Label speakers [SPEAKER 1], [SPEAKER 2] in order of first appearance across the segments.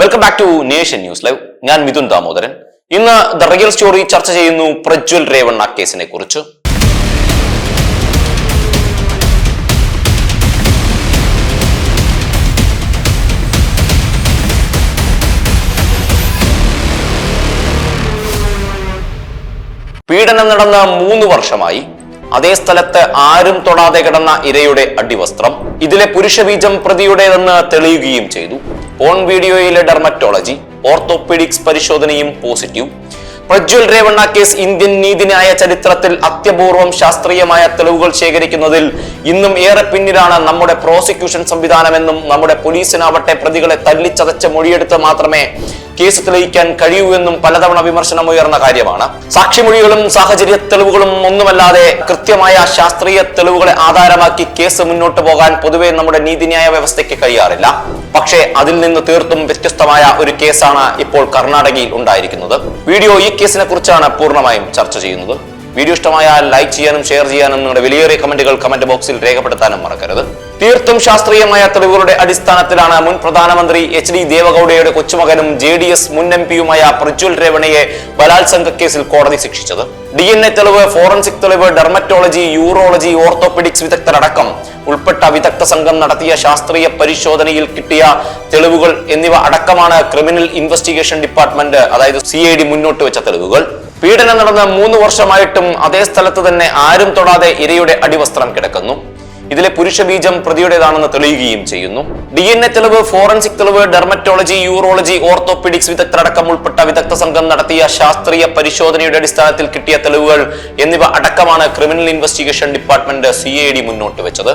[SPEAKER 1] Welcome back to nation news live ഞാൻ മിഥുൻ ദാമോദരൻ. ഇന്ന് the real story ചർച്ച ചെയ്യുന്നു പ്രജ്വൽ രേവണ്ണ കേസിനെ കുറിച്ച്. പീഡനം നടന്ന മൂന്ന് വർഷമായി. അതേ സ്ഥലത്ത് ആരും തൊടാതെ കിടന്ന ഇരയുടെ അടിവസ്ത്രം ഇതിലെ പുരുഷബീജം പ്രതിയുടേതെന്ന് തെളിയുകയും ചെയ്തു. ഓൺ വീഡിയോയിലെ ഡെർമറ്റോളജി ഓർത്തോപീഡിക്സ് പരിശോധനയും positive. Prajwal Revanna case Indian നീതിന്യായ ചരിത്രത്തിൽ അത്യപൂർവം ശാസ്ത്രീയമായ തെളിവുകൾ ശേഖരിക്കുന്നതിൽ ഇന്നും ഏറെ പിന്നിലാണ് നമ്മുടെ പ്രോസിക്യൂഷൻ സംവിധാനമെന്നും നമ്മുടെ പോലീസിനാവട്ടെ പ്രതികളെ തല്ലിച്ചതച്ച മൊഴിയെടുത്ത് മാത്രമേ കേസ് തെളിയിക്കാൻ കഴിയൂ എന്നും പലതവണ വിമർശനം ഉയർന്ന കാര്യമാണ്. സാക്ഷിമൊഴികളും സാഹചര്യ തെളിവുകളും ഒന്നുമല്ലാതെ കൃത്യമായ ശാസ്ത്രീയ തെളിവുകളെ ആധാരമാക്കി കേസ് മുന്നോട്ട് പോകാൻ പൊതുവെ നമ്മുടെ നീതിന്യായ വ്യവസ്ഥയ്ക്ക് കഴിയാറില്ല. പക്ഷേ അതിൽ നിന്ന് തീർത്തും വ്യത്യസ്തമായ ഒരു കേസാണ് ഇപ്പോൾ കർണാടകയിൽ ഉണ്ടായിരിക്കുന്നത്. വീഡിയോ ഈ കേസിനെ കുറിച്ചാണ് പൂർണമായും ചർച്ച ചെയ്യുന്നത്. വീഡിയോ ഇഷ്ടമായാൽ ലൈക്ക് ചെയ്യാനും ഷെയർ ചെയ്യാനും നിങ്ങളുടെ വിലയേറിയ കമന്റുകൾ കമന്റ് ബോക്സിൽ രേഖപ്പെടുത്താനും മറക്കരുത്. തീർത്തും ശാസ്ത്രീയമായ തെളിവുകളുടെ അടിസ്ഥാനത്തിലാണ് മുൻ പ്രധാനമന്ത്രി എച്ച് ഡി ദേവഗൌഡയുടെ കൊച്ചുമകനും ജെ ഡി എസ് മുൻ എം പിയുമായ പ്രജ്വൽ രേവണയെ ബലാത്സംഗ കേസിൽ കോടതി ശിക്ഷിച്ചത്. ഡി എൻ എ തെളിവ് ഫോറൻസിക് തെളിവ് ഡെർമറ്റോളജി യൂറോളജി ഓർത്തോപെഡിക്സ് വിദഗ്ധരടക്കം ഉൾപ്പെട്ട വിദഗ്ധ സംഘം നടത്തിയ ശാസ്ത്രീയ പരിശോധനയിൽ കിട്ടിയ തെളിവുകൾ എന്നിവ അടക്കമാണ് ക്രിമിനൽ ഇൻവെസ്റ്റിഗേഷൻ ഡിപ്പാർട്ട്മെന്റ് അതായത് സി ഐ ഡി മുന്നോട്ട് വെച്ച തെളിവുകൾ. പീഡനം നടന്ന മൂന്ന് വർഷമായിട്ടും അതേ സ്ഥലത്ത് തന്നെ ആരും തൊടാതെ ഇരയുടെ അടിവസ്ത്രം കിടക്കുന്നു. ഇതിലെ പുരുഷബീജം പ്രതിയുടേതാണെന്ന് തെളിയുകയും ചെയ്യുന്നു. ഡി എൻ എ തെളിവ് ഫോറൻസിക് തെളിവ് ഡെർമറ്റോളജി യൂറോളജി ഓർത്തോപീഡിക്സ് വിദഗ്ധരടക്കം ഉൾപ്പെട്ട വിദഗ്ധ സംഘം നടത്തിയ ശാസ്ത്രീയ പരിശോധനയുടെ അടിസ്ഥാനത്തിൽ കിട്ടിയ തെളിവുകൾ എന്നിവ അടക്കമാണ് criminal investigation department C I D മുന്നോട്ട് വെച്ചത്.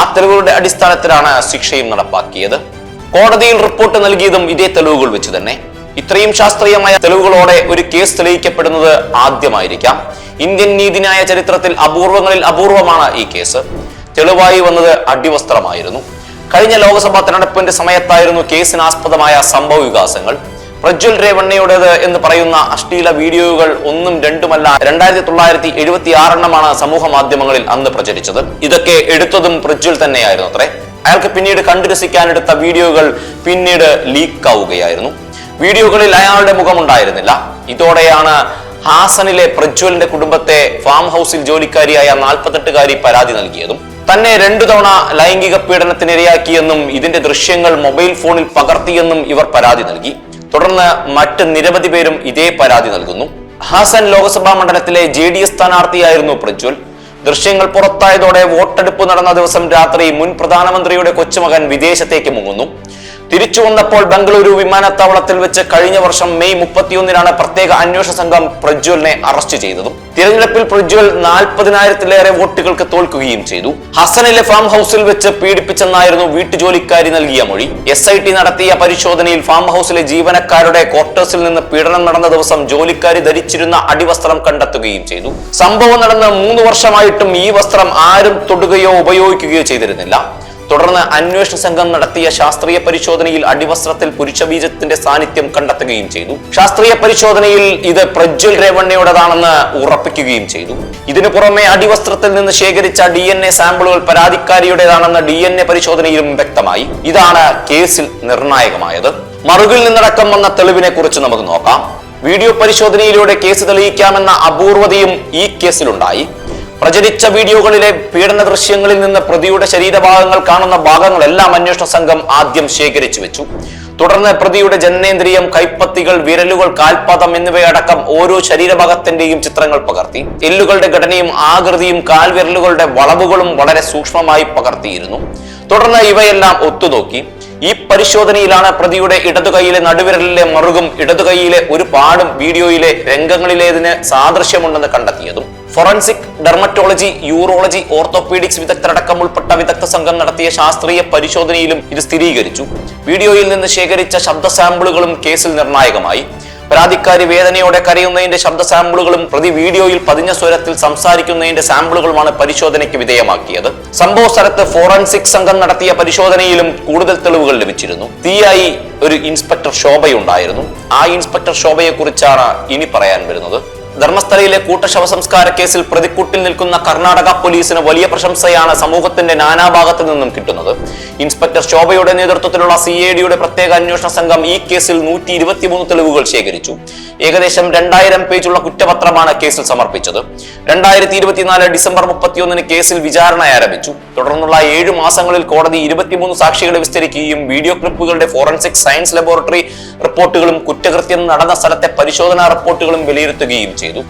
[SPEAKER 1] ആ തെളിവുകളുടെ അടിസ്ഥാനത്തിലാണ് ശിക്ഷയും നടപ്പാക്കിയത്. കോടതിയിൽ റിപ്പോർട്ട് നൽകിയതും ഇതേ തെളിവുകൾ വെച്ച് തന്നെ. ഇത്രയും ശാസ്ത്രീയമായ തെളിവുകളോടെ ഒരു കേസ് തെളിയിക്കപ്പെടുന്നത് ആദ്യമായിരിക്കാം. ഇന്ത്യൻ നീതിന്യായ ചരിത്രത്തിൽ അപൂർവങ്ങളിൽ അപൂർവമാണ് ഈ കേസ്. തെളിവായി വന്നത് അടിവസ്ത്രമായിരുന്നു. കഴിഞ്ഞ ലോക്സഭാ തെരഞ്ഞെടുപ്പിന്റെ സമയത്തായിരുന്നു കേസിനാസ്പദമായ സംഭവ വികാസങ്ങൾ. പ്രജ്വൽ രേവണ്ണയുടേത് എന്ന് പറയുന്ന അശ്ലീല വീഡിയോകൾ ഒന്നും രണ്ടുമല്ല രണ്ടായിരത്തി തൊള്ളായിരത്തി എഴുപത്തി ആറെണ്ണമാണ് സമൂഹ മാധ്യമങ്ങളിൽ അന്ന് പ്രചരിച്ചത്. ഇതൊക്കെ എടുത്തതും പ്രജ്വൽ തന്നെയായിരുന്നു അത്രേ. അയാൾക്ക് പിന്നീട് കണ്ടുരസിക്കാനെടുത്ത വീഡിയോകൾ പിന്നീട് ലീക്ക് ആവുകയായിരുന്നു വീഡിയോകളിൽ അയാളുടെ മുഖമുണ്ടായിരുന്നില്ല. ഇതോടെയാണ് ഹാസനിലെ പ്രജ്വലിന്റെ കുടുംബത്തെ ഫാം ഹൗസിൽ ജോലിക്കാരിയായ നാൽപ്പത്തെട്ടുകാരി പരാതി നൽകിയതും. തന്നെ രണ്ടു തവണ ലൈംഗിക പീഡനത്തിനിരയാക്കിയെന്നും ഇതിന്റെ ദൃശ്യങ്ങൾ മൊബൈൽ ഫോണിൽ പകർത്തിയെന്നും ഇവർ പരാതി നൽകി. തുടർന്ന് മറ്റ് നിരവധി പേരും ഇതേ പരാതി നൽകുന്നു. ഹാസൻ ലോക്സഭാ മണ്ഡലത്തിലെ ജെ ഡി എസ് സ്ഥാനാർത്ഥിയായിരുന്നു പ്രജ്വൽ. ദൃശ്യങ്ങൾ പുറത്തായതോടെ വോട്ടെടുപ്പ് നടന്ന ദിവസം രാത്രി മുൻ പ്രധാനമന്ത്രിയുടെ കൊച്ചുമകൻ വിദേശത്തേക്ക് മുങ്ങുന്നു. തിരിച്ചു വന്നപ്പോൾ ബംഗളൂരു വിമാനത്താവളത്തിൽ വെച്ച് കഴിഞ്ഞ വർഷം മെയ് മുപ്പത്തിയൊന്നിനാണ് പ്രത്യേക അന്വേഷണ സംഘം പ്രജ്വലിനെ അറസ്റ്റ് ചെയ്തതും. തിരഞ്ഞെടുപ്പിൽ പ്രജ്വൽ നാൽപ്പതിനായിരത്തിലേറെ വോട്ടുകൾക്ക് തോൽക്കുകയും ചെയ്തു. ഹസനിലെ ഫാം ഹൗസിൽ വെച്ച് പീഡിപ്പിച്ചെന്നായിരുന്നു വീട്ടുജോലിക്കാരി നൽകിയ മൊഴി. എസ് നടത്തിയ പരിശോധനയിൽ ഫാം ഹൗസിലെ ജീവനക്കാരുടെ ക്വാർട്ടേഴ്സിൽ നിന്ന് പീഡനം നടന്ന ദിവസം ജോലിക്കാരി ധരിച്ചിരുന്ന അടിവസ്ത്രം കണ്ടെത്തുകയും ചെയ്തു. സംഭവം നടന്ന് മൂന്ന് വർഷമായിട്ടും ഈ വസ്ത്രം ആരും തൊടുകയോ ഉപയോഗിക്കുകയോ ചെയ്തിരുന്നില്ല. തുടർന്ന് അന്വേഷണ സംഘം നടത്തിയ ശാസ്ത്രീയ പരിശോധനയിൽ അടിവസ്ത്രത്തിൽ പുരുഷ ബീജത്തിന്റെ സാന്നിധ്യം കണ്ടെത്തുകയും ചെയ്തു. ശാസ്ത്രീയ പരിശോധനയിൽ ഇത് പ്രജ്വൽ രേവണ്ണയുടേതാണെന്ന് ഉറപ്പിക്കുകയും ചെയ്തു. ഇതിനു പുറമെ അടിവസ്ത്രത്തിൽ നിന്ന് ശേഖരിച്ച ഡി എൻ എ സാമ്പിളുകൾ പരാതിക്കാരിയുടേതാണെന്ന് ഡി എൻ എ പരിശോധനയിലും വ്യക്തമായി. ഇതാണ് കേസിൽ നിർണായകമായത്. മറുകിൽ നിന്നടക്കം വന്ന തെളിവിനെ കുറിച്ച് നമുക്ക് നോക്കാം. വീഡിയോ പരിശോധനയിലൂടെ കേസ് തെളിയിക്കാമെന്ന അപൂർവതയും ഈ കേസിലുണ്ടായി. പ്രചരിച്ച വീഡിയോകളിലെ പീഡന ദൃശ്യങ്ങളിൽ നിന്ന് പ്രതിയുടെ ശരീരഭാഗങ്ങൾ കാണുന്ന ഭാഗങ്ങളെല്ലാം അന്വേഷണ സംഘം ആദ്യം ശേഖരിച്ചു വെച്ചു. തുടർന്ന് പ്രതിയുടെ ജനനേന്ദ്രിയം കൈപ്പത്തികൾ വിരലുകൾ കാൽപാദം എന്നിവയടക്കം ഓരോ ശരീരഭാഗത്തിന്റെയും ചിത്രങ്ങൾ പകർത്തി. എല്ലുകളുടെ ഘടനയും ആകൃതിയും കാൽവിരലുകളുടെ വളവുകളും വളരെ സൂക്ഷ്മമായി പകർത്തിയിരുന്നു. തുടർന്ന് ഇവയെല്ലാം ഒത്തുനോക്കി. ഈ പരിശോധനയിലാണ് പ്രതിയുടെ ഇടതുകൈയിലെ നടുവിരലിലെ മറുകും ഇടതുകൈയിലെ ഒരു പാടും വീഡിയോയിലെ രംഗങ്ങളിലേതിന് സാദൃശ്യമുണ്ടെന്ന് കണ്ടെത്തിയതും. ഫോറൻസിക് ഡെർമറ്റോളജി യൂറോളജി ഓർത്തോപീഡിക്സ് വിദഗ്ധരടക്കം ഉൾപ്പെട്ട വിദഗ്ധ സംഘം നടത്തിയ ശാസ്ത്രീയ പരിശോധനയിലും ഇത് സ്ഥിരീകരിച്ചു. വീഡിയോയിൽ നിന്ന് ശേഖരിച്ച ശബ്ദ സാമ്പിളുകളും കേസിൽ നിർണായകമായി. പരാതിക്കാരി വേദനയോടെ കരയുന്നതിന്റെ ശബ്ദ സാമ്പിളുകളും പ്രതി വീഡിയോയിൽ പതിഞ്ഞ സ്വരത്തിൽ സംസാരിക്കുന്നതിന്റെ സാമ്പിളുകളുമാണ് പരിശോധനയ്ക്ക് വിധേയമാക്കിയത്. സംഭവ സ്ഥലത്ത് ഫോറൻസിക് സംഘം നടത്തിയ പരിശോധനയിലും കൂടുതൽ തെളിവുകൾ ലഭിച്ചിരുന്നു. തീയായി ഒരു ഇൻസ്പെക്ടർ ശോഭയുണ്ടായിരുന്നു. ആ ഇൻസ്പെക്ടർ ശോഭയെക്കുറിച്ചാണ് ഇനി പറയാൻ വരുന്നത്. ധർമ്മസ്ഥലയിലെ കൂട്ടശവ സംസ്കാര കേസിൽ പ്രതിക്കൂട്ടിൽ നിൽക്കുന്ന കർണാടക പോലീസിന് വലിയ പ്രശംസയാണ് സമൂഹത്തിന്റെ നാനാഭാഗത്തു നിന്നും കിട്ടുന്നത്. ഇൻസ്പെക്ടർ ശോഭയുടെ നേതൃത്വത്തിലുള്ള സി എ ഡിയുടെ പ്രത്യേക അന്വേഷണ സംഘം ഈ കേസിൽ നൂറ്റി ഇരുപത്തിമൂന്ന് തെളിവുകൾ ശേഖരിച്ചു. ഏകദേശം രണ്ടായിരം പേജുള്ള കുറ്റപത്രമാണ് കേസിൽ സമർപ്പിച്ചത്. രണ്ടായിരത്തി ഇരുപത്തിനാല് ഡിസംബർ മുപ്പത്തിയൊന്നിന് കേസിൽ വിചാരണ ആരംഭിച്ചു തുടർന്നുള്ള ഏഴു മാസങ്ങളിൽ കോടതി ഇരുപത്തിമൂന്ന് സാക്ഷികളെ വിസ്തരിക്കുകയും വീഡിയോ ക്ലിപ്പുകളുടെ ഫോറൻസിക് സയൻസ് ലബോറട്ടറി റിപ്പോർട്ടുകളും കുറ്റകൃത്യം നടന്ന സ്ഥലത്തെ പരിശോധനാ റിപ്പോർട്ടുകളും വിലയിരുത്തുകയും ചെയ്തു.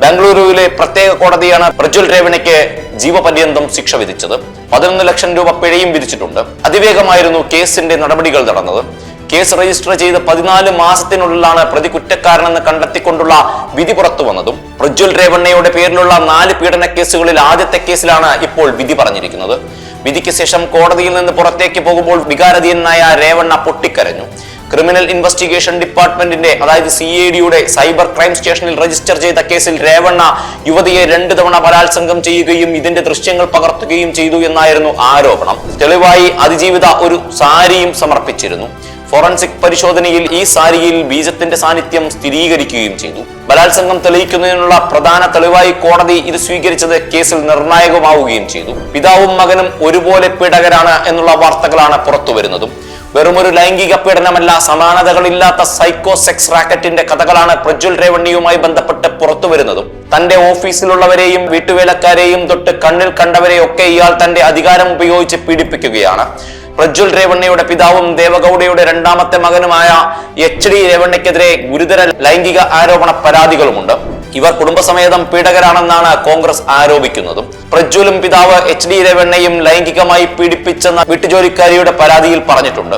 [SPEAKER 1] ബാംഗ്ലൂരുവിലെ പ്രത്യേക കോടതിയാണ് പ്രജ്വൽ രേവണയ്ക്ക് ജീവപര്യന്തം ശിക്ഷ വിധിച്ചത്. പതിനൊന്ന് ലക്ഷം രൂപ പിഴയും വിധിച്ചിട്ടുണ്ട്. അതിവേഗമായിരുന്നു കേസിന്റെ നടപടികൾ നടന്നത്. കേസ് രജിസ്റ്റർ ചെയ്ത് പതിനാല് മാസത്തിനുള്ളിലാണ് പ്രതി കുറ്റക്കാരനെന്ന് കണ്ടെത്തിക്കൊണ്ടുള്ള വിധി പുറത്തു വന്നതും. പ്രജ്വൽ രേവണ്ണയുടെ പേരിലുള്ള നാല് പീഡന കേസുകളിൽ ആദ്യത്തെ കേസിലാണ് ഇപ്പോൾ വിധി പറഞ്ഞിരിക്കുന്നത്. വിധിക്ക് ശേഷം കോടതിയിൽ നിന്ന് പുറത്തേക്ക് പോകുമ്പോൾ വികാരധീയനായ രേവണ്ണ പൊട്ടിക്കരഞ്ഞു. ക്രിമിനൽ ഇൻവെസ്റ്റിഗേഷൻ ഡിപ്പാർട്ട്മെന്റിന്റെ അതായത് സി എ ഡിയുടെ സൈബർ ക്രൈം സ്റ്റേഷനിൽ രജിസ്റ്റർ ചെയ്ത കേസിൽ രേവണ്ണ യുവതിയെ രണ്ടു തവണ ബലാത്സംഗം ചെയ്യുകയും ഇതിന്റെ ദൃശ്യങ്ങൾ പകർത്തുകയും ചെയ്തു എന്നായിരുന്നു ആരോപണം. തെളിവായി അതിജീവിത ഒരു സാരിയും സമർപ്പിച്ചിരുന്നു. ഫോറൻസിക് പരിശോധനയിൽ ഈ സാരിയിൽ ബീജത്തിന്റെ സാന്നിധ്യം സ്ഥിരീകരിക്കുകയും ചെയ്തു. ബലാത്സംഗം തെളിയിക്കുന്നതിനുള്ള പ്രധാന തെളിവായി കോടതി ഇത് സ്വീകരിച്ചത് കേസിൽ നിർണായകമാവുകയും ചെയ്തു. പിതാവും മകനും ഒരുപോലെ പീഡകരാണ് എന്നുള്ള വാർത്തകളാണ് പുറത്തുവരുന്നതും. വെറുമൊരു ലൈംഗിക പീഡനമല്ല സമാനതകളില്ലാത്ത സൈക്കോ സെക്സ് റാക്കറ്റിന്റെ കഥകളാണ് പ്രജ്വൽ രേവണ്ണിയുമായി ബന്ധപ്പെട്ട് പുറത്തു വരുന്നതും. തന്റെ ഓഫീസിലുള്ളവരെയും വീട്ടുവേലക്കാരെയും തൊട്ട് കണ്ണിൽ കണ്ടവരെയൊക്കെ ഇയാൾ തന്റെ അധികാരം ഉപയോഗിച്ച് പീഡിപ്പിക്കുകയാണ്. പ്രജ്വൽ രേവണ്ണയുടെ പിതാവും ദേവഗൌഡയുടെ രണ്ടാമത്തെ മകനുമായ എച്ച് ഡി രേവണ്ണയ്ക്കെതിരെ ഗുരുതര ലൈംഗിക ആരോപണ പരാതികളുമുണ്ട്. ഇവർ കുടുംബസമേതം പീഡകരാണെന്നാണ് കോൺഗ്രസ് ആരോപിക്കുന്നതും. പ്രജ്വലും പിതാവ് എച്ച് ഡി രേവണ്ണയും ലൈംഗികമായി പീഡിപ്പിച്ചെന്ന വീട്ടുജോലിക്കാരിയുടെ പരാതിയിൽ പറഞ്ഞിട്ടുണ്ട്.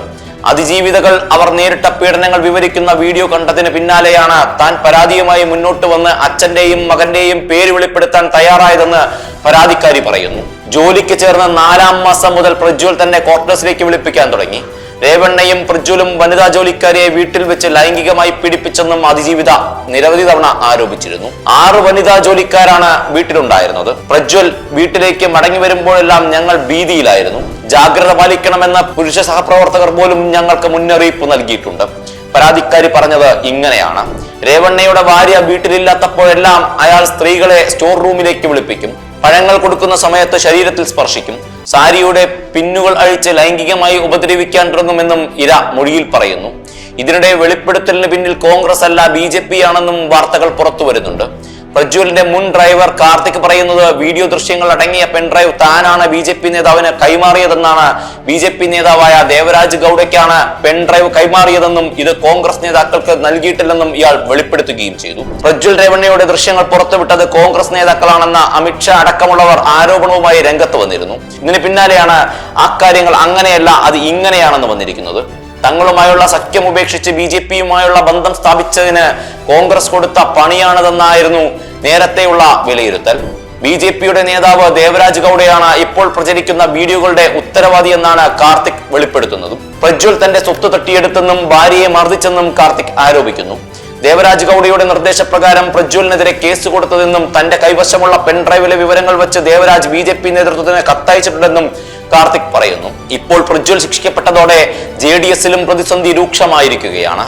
[SPEAKER 1] അതിജീവിതകൾ അവർ നേരിട്ട പീഡനങ്ങൾ വിവരിക്കുന്ന വീഡിയോ കണ്ടതിന് പിന്നാലെയാണ് താൻ പരാതിയുമായി മുന്നോട്ട് വന്ന് അച്ഛന്റെയും മകന്റെയും പേര് വെളിപ്പെടുത്താൻ തയ്യാറായതെന്ന് പരാതിക്കാരി പറയുന്നു. ജോലിക്ക് ചേർന്ന നാലാം മാസം മുതൽ പ്രജ്വൽ തന്നെ ക്വാർട്ടേഴ്സിലേക്ക് വിളിപ്പിക്കാൻ തുടങ്ങി. രേവണ്ണയും പ്രജ്വലും വനിതാ ജോലിക്കാരിയെ വീട്ടിൽ വെച്ച് ലൈംഗികമായി പീഡിപ്പിച്ചെന്നും അതിജീവിത നിരവധി തവണ ആരോപിച്ചിരുന്നു. ആറ് വനിതാ ജോലിക്കാരാണ് വീട്ടിലുണ്ടായിരുന്നത്. പ്രജ്വൽ വീട്ടിലേക്ക് മടങ്ങി വരുമ്പോഴെല്ലാം ഞങ്ങൾ ഭീതിയിലായിരുന്നു. ജാഗ്രത പാലിക്കണമെന്ന പുരുഷ സഹപ്രവർത്തകർ പോലും ഞങ്ങൾക്ക് മുന്നറിയിപ്പ് നൽകിയിട്ടുണ്ട്. പരാതിക്കാരി പറഞ്ഞത് ഇങ്ങനെയാണ്. രേവണ്ണയുടെ ഭാര്യ വീട്ടിലില്ലാത്തപ്പോഴെല്ലാം അയാൾ സ്ത്രീകളെ സ്റ്റോർ റൂമിലേക്ക് വിളിപ്പിക്കും. പഴങ്ങൾ കൊടുക്കുന്ന സമയത്ത് ശരീരത്തിൽ സ്പർശിക്കും. സാരിയുടെ പിന്നുകൾ അഴിച്ച് ലൈംഗികമായി ഉപദ്രവിക്കാൻ തുടങ്ങുമെന്നും ഇര മൊഴിയിൽ പറയുന്നു. ഇതിനിടെ വെളിപ്പെടുത്തലിന് പിന്നിൽ കോൺഗ്രസ് അല്ല ബി ജെ പി ആണെന്നും വാർത്തകൾ പുറത്തു വരുന്നുണ്ട്. പ്രജ്വലിന്റെ മുൻ ഡ്രൈവർ കാർത്തിക് പറയുന്നത് വീഡിയോ ദൃശ്യങ്ങൾ അടങ്ങിയ പെൻഡ്രൈവ് താനാണ് ബി ജെ പി നേതാവിന് കൈമാറിയതെന്നാണ്. ബി ജെ പി നേതാവായ ദേവരാജ് ഗൌഡയ്ക്കാണ് പെൻഡ്രൈവ് കൈമാറിയതെന്നും ഇത് കോൺഗ്രസ് നേതാക്കൾക്ക് നൽകിയിട്ടില്ലെന്നും ഇയാൾ വെളിപ്പെടുത്തുകയും ചെയ്തു. പ്രജ്വൽ രേവണ്ണയുടെ ദൃശ്യങ്ങൾ പുറത്തുവിട്ടത് കോൺഗ്രസ് നേതാക്കളാണെന്ന അമിത്ഷാ അടക്കമുള്ളവർ ആരോപണവുമായി രംഗത്ത് വന്നിരുന്നു. ഇതിന് പിന്നാലെയാണ് അക്കാര്യങ്ങൾ കാര്യങ്ങൾ അങ്ങനെയല്ല അത് ഇങ്ങനെയാണെന്ന് വന്നിരിക്കുന്നത്. തങ്ങളുമായുള്ള സഖ്യം ഉപേക്ഷിച്ച് ബി ജെ പിയുമായുള്ള ബന്ധം സ്ഥാപിച്ചതിന് കോൺഗ്രസ് കൊടുത്ത പണിയാണതെന്നായിരുന്നു നേരത്തെയുള്ള വിലയിരുത്തൽ. ബി ജെ പിയുടെ നേതാവ് ദേവരാജ് ഗൌഡയാണ് ഇപ്പോൾ പ്രചരിക്കുന്ന വീഡിയോകളുടെ ഉത്തരവാദി എന്നാണ് കാർത്തിക് വെളിപ്പെടുത്തുന്നതും. പ്രജ്വൽ തന്റെ സ്വത്ത് തട്ടിയെടുത്തെന്നും ഭാര്യയെ മർദ്ദിച്ചെന്നും കാർത്തിക് ആരോപിക്കുന്നു. ദേവരാജ് ഗൌഡയുടെ നിർദ്ദേശപ്രകാരം പ്രജ്വലിനെതിരെ കേസ് കൊടുത്തതെന്നും തന്റെ കൈവശമുള്ള പെൻഡ്രൈവിലെ വിവരങ്ങൾ വെച്ച് ദേവരാജ് ബി ജെ പി നേതൃത്വത്തിന് കത്തയച്ചിട്ടുണ്ടെന്നും കാർത്തിക് പറയുന്നു ഇപ്പോൾ പ്രജ്വൽ ശിക്ഷിക്കപ്പെട്ടതോടെ ജെ ഡി എസിലും പ്രതിസന്ധി രൂക്ഷമായിരിക്കുകയാണ്.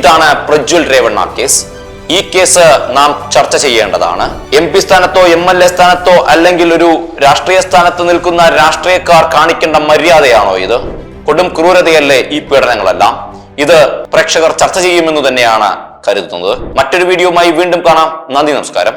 [SPEAKER 1] ഇതാണ് പ്രജ്വൽ രേവണ്ണ കേസ്. ഈ കേസ് നാം ചർച്ച ചെയ്യേണ്ടതാണ്. എം പി സ്ഥാനത്തോ എം എൽ എ സ്ഥാനത്തോ അല്ലെങ്കിൽ ഒരു രാഷ്ട്രീയ സ്ഥാനത്ത് നിൽക്കുന്ന രാഷ്ട്രീയക്കാർ കാണിക്കേണ്ട മര്യാദയാണോ ഇത്? കൊടും ക്രൂരതയല്ലേ ഈ പീഡനങ്ങളെല്ലാം? ഇത് പ്രേക്ഷകർ ചർച്ച ചെയ്യുമെന്ന് തന്നെയാണ് കരുതുന്നത്. മറ്റൊരു വീഡിയോയുമായി വീണ്ടും കാണാം. നന്ദി നമസ്കാരം.